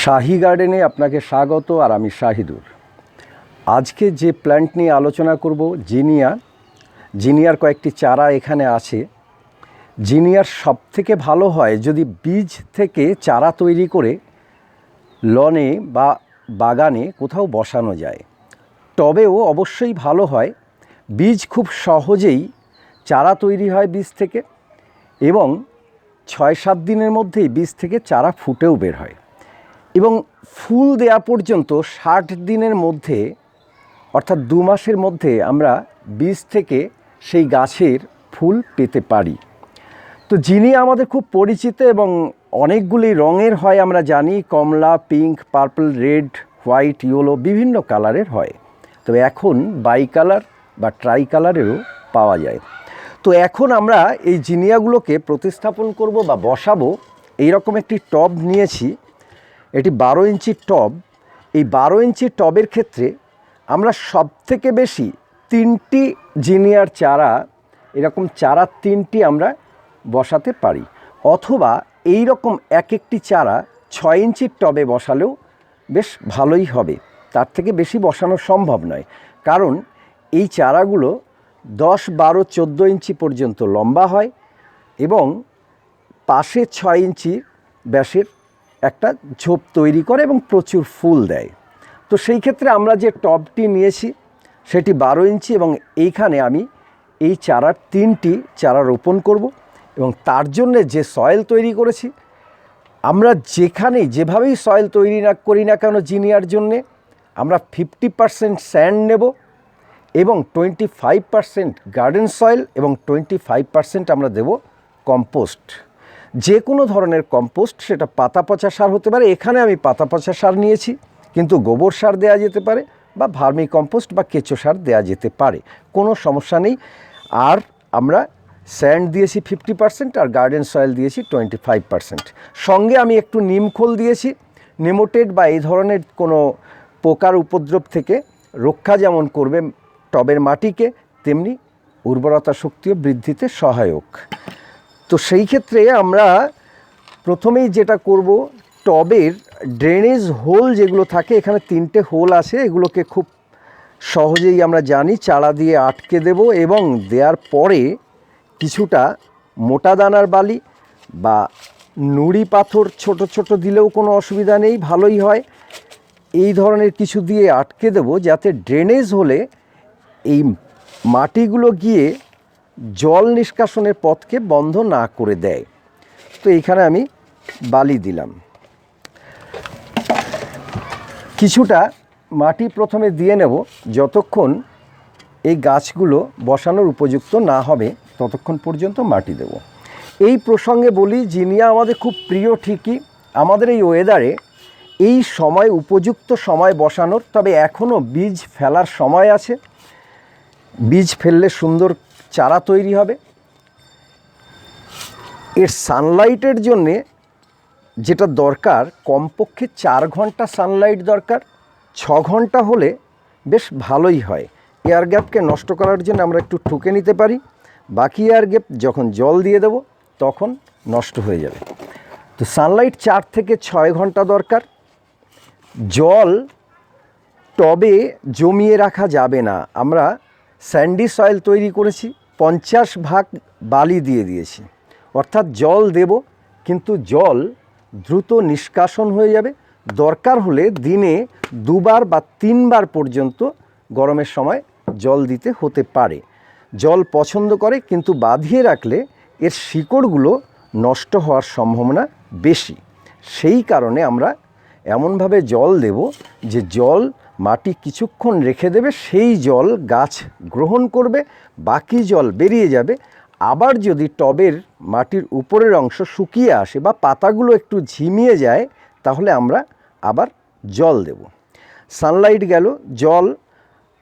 শাহি গার্ডেনে আপনাকে স্বাগত আর আমি শাহিদুর। আজকে যে প্ল্যান্ট নিয়ে আলোচনা করব, জিনিয়া। জিনিয়ার কয়েকটি চারা এখানে আছে। জিনিয়ার সব থেকে ভালো হয় যদি বীজ থেকে চারা তৈরি করে লনে বা বাগানে কোথাও বসানো যায়। টবেও অবশ্যই ভালো হয়। বীজ খুব সহজেই চারা তৈরি হয় বীজ থেকে এবং ছয় সাত দিনের মধ্যেই বীজ থেকে চারা ফুটেও বের হয়। এবং ফুল দেয়া পর্যন্ত ষাট দিনের মধ্যে, অর্থাৎ দু মাসের মধ্যে আমরা বীজ থেকে সেই গাছের ফুল পেতে পারি। তো যিনি আমাদের খুব পরিচিত এবং অনেকগুলি রঙের হয় আমরা জানি, কমলা, pink, purple, red, white, yellow, বিভিন্ন কালারের হয়। তবে এখন বাই কালার বা ট্রাই কালারেরও পাওয়া যায়। তো এখন আমরা এই জিনিয়াগুলোকে প্রতিস্থাপন করব বা বসাবো। এইরকম একটি টব নিয়েছি। এটি বারো ইঞ্চির টব। এই বারো ইঞ্চি টবের ক্ষেত্রে আমরা সব থেকে বেশি তিনটি জিনিয়ার চারা, এরকম চারা তিনটি আমরা বসাতে পারি। অথবা এই রকম এক একটি চারা ছয় ইঞ্চির টবে বসালেও বেশ ভালোই হবে। তার থেকে বেশি বসানো সম্ভব নয়। কারণ এই চারাগুলো দশ, বারো, চোদ্দ ইঞ্চি পর্যন্ত লম্বা হয় এবং পাশে ছয় ইঞ্চি ব্যাসের একটা ঝোপ তৈরি করে এবং প্রচুর ফুল দেয়। তো সেই ক্ষেত্রে আমরা যে টবটি নিয়েছি, সেটি বারো ইঞ্চি এবং এইখানে আমি এই চারার তিনটি চারা রোপণ করব এবং তার জন্যে যে সয়েল তৈরি করেছি, আমরা যেখানেই যেভাবেই সয়েল তৈরি না করি না কেন জিনিয়ার জন্যে, আমরা ফিফটি পারসেন্ট স্যান্ড নেব এবং twenty five percent garden soil এবং টোয়েন্টি ফাইভ পারসেন্ট আমরা দেব কম্পোস্ট। যে কোনো ধরনের কম্পোস্ট সেটা পাতা পচা সার হতে পারে, এখানে আমি পাতা পচা সার নিয়েছি, কিন্তু গোবর সার দেওয়া যেতে পারে বা ভার্মি কম্পোস্ট বা কেঁচো সার দেওয়া যেতে পারে, কোনো সমস্যা নেই। আর আমরা স্যান্ড দিয়েছি ফিফটি পার্সেন্ট আর গার্ডেন সয়েল দিয়েছি টোয়েন্টি ফাইভ পার্সেন্ট সঙ্গে আমি একটু নিমখোল দিয়েছি, নেমোটেড বা এই ধরনের কোনো পোকার উপদ্রব থেকে রক্ষা যেমন করবে টবের মাটিকে, তেমনি উর্বরতা শক্তিও বৃদ্ধিতে সহায়ক। তো সেই ক্ষেত্রে আমরা প্রথমেই যেটা করব, টবের ড্রেনেজ হোল যেগুলো থাকে, এখানে তিনটে হোল আছে, এগুলোকে খুব সহজেই আমরা জানি, চারা দিয়ে আটকে দেব এবং দেওয়ার পরে কিছুটা মোটা দানার বালি বা নুড়ি পাথর ছোট ছোট দিলেও কোনো অসুবিধা নেই, ভালোই হয়। এই ধরনের কিছু দিয়ে আটকে দেব যাতে ড্রেনেজ হলে এই মাটিগুলো গিয়ে জল নিষ্কাশনের পথকে বন্ধ না করে দেয়। তো এইখানে আমি বালি দিলাম। কিছুটা মাটি প্রথমে দিয়ে নেব, যতক্ষণ এই গাছগুলো বসানোর উপযুক্ত না হবে, ততক্ষণ পর্যন্ত মাটি দেব। এই প্রসঙ্গে বলি জিনিয়া আমাদের খুব প্রিয় ঠিকই, আমাদের এই ওয়েদারে এই সময়, উপযুক্ত সময় বসানোর, তবে এখনও বীজ ফেলার সময় আছে। বীজ ফেললে সুন্দর চারা তৈরি হবে। এর সানলাইটের জন্যে যেটা দরকার, কমপক্ষে চার ঘণ্টা সানলাইট দরকার, ছ ঘণ্টা হলে বেশ ভালোই হয়। এয়ার গ্যাপকে নষ্ট করার জন্য আমরা একটু ঠুকে নিতে পারি। বাকি এয়ার গ্যাপ যখন জল দিয়ে দেব, তখন নষ্ট হয়ে যাবে। তো সানলাইট চার থেকে ছয় ঘণ্টা দরকার। জল টবে জমিয়ে রাখা যাবে না। আমরা স্যান্ডি সয়েল তৈরি করেছি। পঞ্চাশ ভাগ বালি দিয়ে দিয়েছি। অর্থাৎ জল দেব, কিন্তু জল দ্রুত নিষ্কাশন হয়ে যাবে। দরকার হলে দিনে দুবার বা তিনবার পর্যন্ত গরমের সময় জল দিতে হতে পারে। জল পছন্দ করে, কিন্তু বাঁধিয়ে রাখলে এর শিকড়গুলো নষ্ট হওয়ার সম্ভাবনা বেশি। সেই কারণে আমরা এমনভাবে জল দেব যে জল মাটি কিছুক্ষণ রেখে দেবে, সেই জল গাছ গ্রহণ করবে, বাকি জল বেরিয়ে যাবে। আবার যদি টবের মাটির উপরের অংশ শুকিয়ে আসে বা পাতাগুলো একটু ঝিমিয়ে যায়, তাহলে আমরা আবার জল দেব। সানলাইট গেল, জল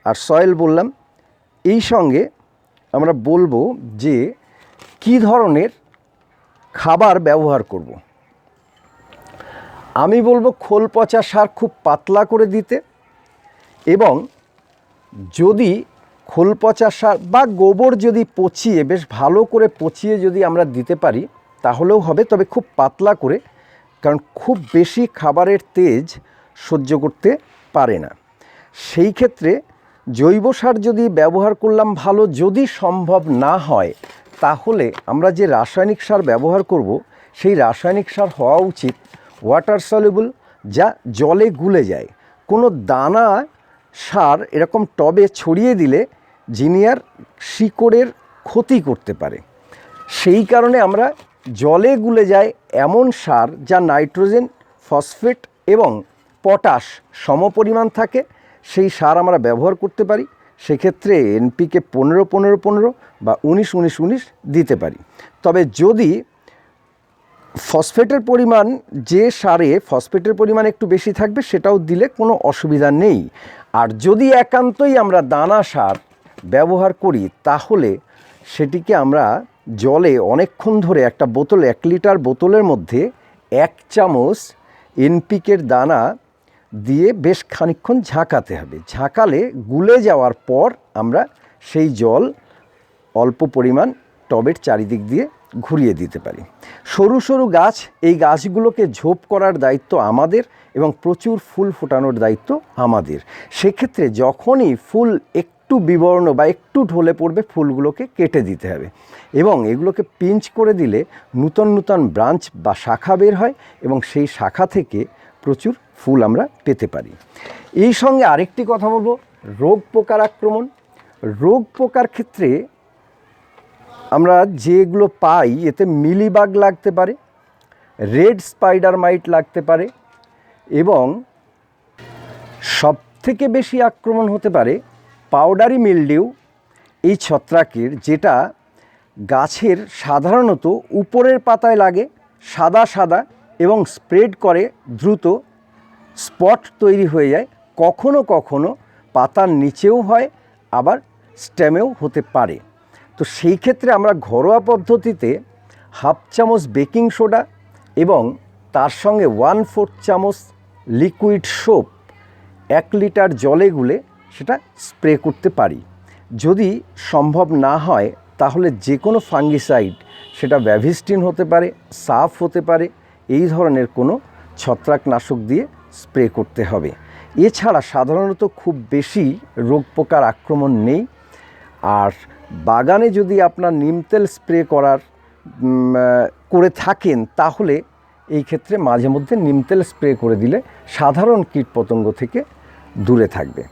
আর সয়েল বললাম। এই সঙ্গে আমরা বলব যে কি ধরনের খাবার ব্যবহার করব। আমি বলব খোল পচা সার খুব পাতলা করে দিতে। এবং যদি খোল পচা সার বা গোবর যদি পচিয়ে, বেশ ভালো করে পচিয়ে যদি আমরা দিতে পারি, তাহলেও হবে, তবে খুব পাতলা করে, কারণ খুব বেশি খাবারের তেজ সহ্য করতে পারে না। সেই ক্ষেত্রে জৈব সার যদি ব্যবহার করলাম ভালো, যদি সম্ভব না হয়, তাহলে আমরা যে রাসায়নিক সার ব্যবহার করব, সেই রাসায়নিক সার হওয়া উচিত ওয়াটার সলিউবল যা জলে গুলে যায়। কোনো দানা সার এরকম টবে ছড়িয়ে দিলে জিনিয়ার শিকড়ের ক্ষতি করতে পারে। সেই কারণে আমরা জলে গুলে যায় এমন সার যা নাইট্রোজেন, ফসফেট এবং পটাশ সমপরিমাণ থাকে, সেই সার আমরা ব্যবহার করতে পারি। সেক্ষেত্রে এনপিকে পনেরো পনেরো পনেরো বা উনিশ উনিশ উনিশ দিতে পারি। তবে যদি ফসফেটের পরিমাণ যে সারে ফসফেটের পরিমাণ একটু বেশি থাকবে সেটাও দিলে কোনো অসুবিধা নেই। আর যদি একান্তই আমরা দানা সার ব্যবহার করি, তাহলে সেটিকে আমরা জলে অনেকক্ষণ ধরে একটা বোতল, এক লিটার বোতলের মধ্যে এক চামচ এনপিকের দানা দিয়ে বেশ খানিকক্ষণ ঝাঁকাতে হবে। ঝাঁকালে গুলে যাওয়ার পর আমরা সেই জল অল্প পরিমাণ টবের চারিদিক দিয়ে ঘুরিয়ে দিতে পারি। সরু সরু গাছ, এই গাছগুলোকে ঝোপ করার দায়িত্ব আমাদের এবং প্রচুর ফুল ফোটানোর দায়িত্ব আমাদের। সেক্ষেত্রে যখনই ফুল একটু বিবর্ণ বা একটু ঢলে পড়বে, ফুলগুলোকে কেটে দিতে হবে এবং এগুলোকে পিঞ্চ করে দিলে নূতন নূতন ব্রাঞ্চ বা শাখা বের হয় এবং সেই শাখা থেকে প্রচুর ফুল আমরা পেতে পারি। এই সঙ্গে আরেকটি কথা বলব, রোগ পোকার আক্রমণ। রোগ পোকার ক্ষেত্রে আমরা যেগুলো পাই, এতে মিলিবাগ লাগতে পারে, রেড স্পাইডার মাইট লাগতে পারে এবং সব থেকে বেশি আক্রমণ হতে পারে পাউডারি মিলডিউ এই ছত্রাকের, যেটা গাছের সাধারণত উপরের পাতায় লাগে, সাদা সাদা এবং স্প্রেড করে, দ্রুত স্পট তৈরি হয়ে যায়। কখনো কখনো পাতার নিচেও হয়, আবার স্টেমেও হতে পারে। তো সেই ক্ষেত্রে আমরা ঘরোয়া পদ্ধতিতে হাফ চামচ বেকিং সোডা এবং তার সঙ্গে ওয়ান ফোর্থ চামচ লিকুইড সোপ এক লিটার জলে গুলে সেটা স্প্রে করতে পারি। যদি সম্ভব না হয়, তাহলে যে কোনো ফাঙ্গিসাইড সেটা ব্যাভিস্টিন হতে পারে, সাফ হতে পারে, এই ধরনের কোনো ছত্রাকনাশক দিয়ে স্প্রে করতে হবে। এছাড়া সাধারণত খুব বেশি রোগ পোকার আক্রমণ নেই। আর বাগানে যদি আপনার নিম তেল স্প্রে করার করে থাকেন, তাহলে এই ক্ষেত্রে মাঝে মধ্যে নিম তেল স্প্রে করে দিলে সাধারণ কীটপতঙ্গ থেকে দূরে থাকবে।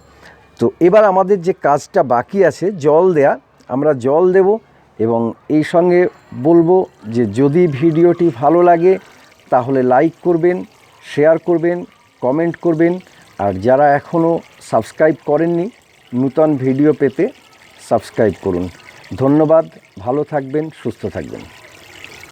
তো এবার আমাদের যে কাজটা বাকি আছে, জল দেয়া, আমরা জল দেব এবং এই সঙ্গে বলব যে যদি ভিডিওটি ভালো লাগে, তাহলে লাইক করবেন, শেয়ার করবেন, কমেন্ট করবেন। আর যারা এখনও সাবস্ক্রাইব করেননি, নূতন ভিডিও পেতে সাবস্ক্রাইব করুন। ধন্যবাদ ভালো থাকবেন সুস্থ থাকবেন।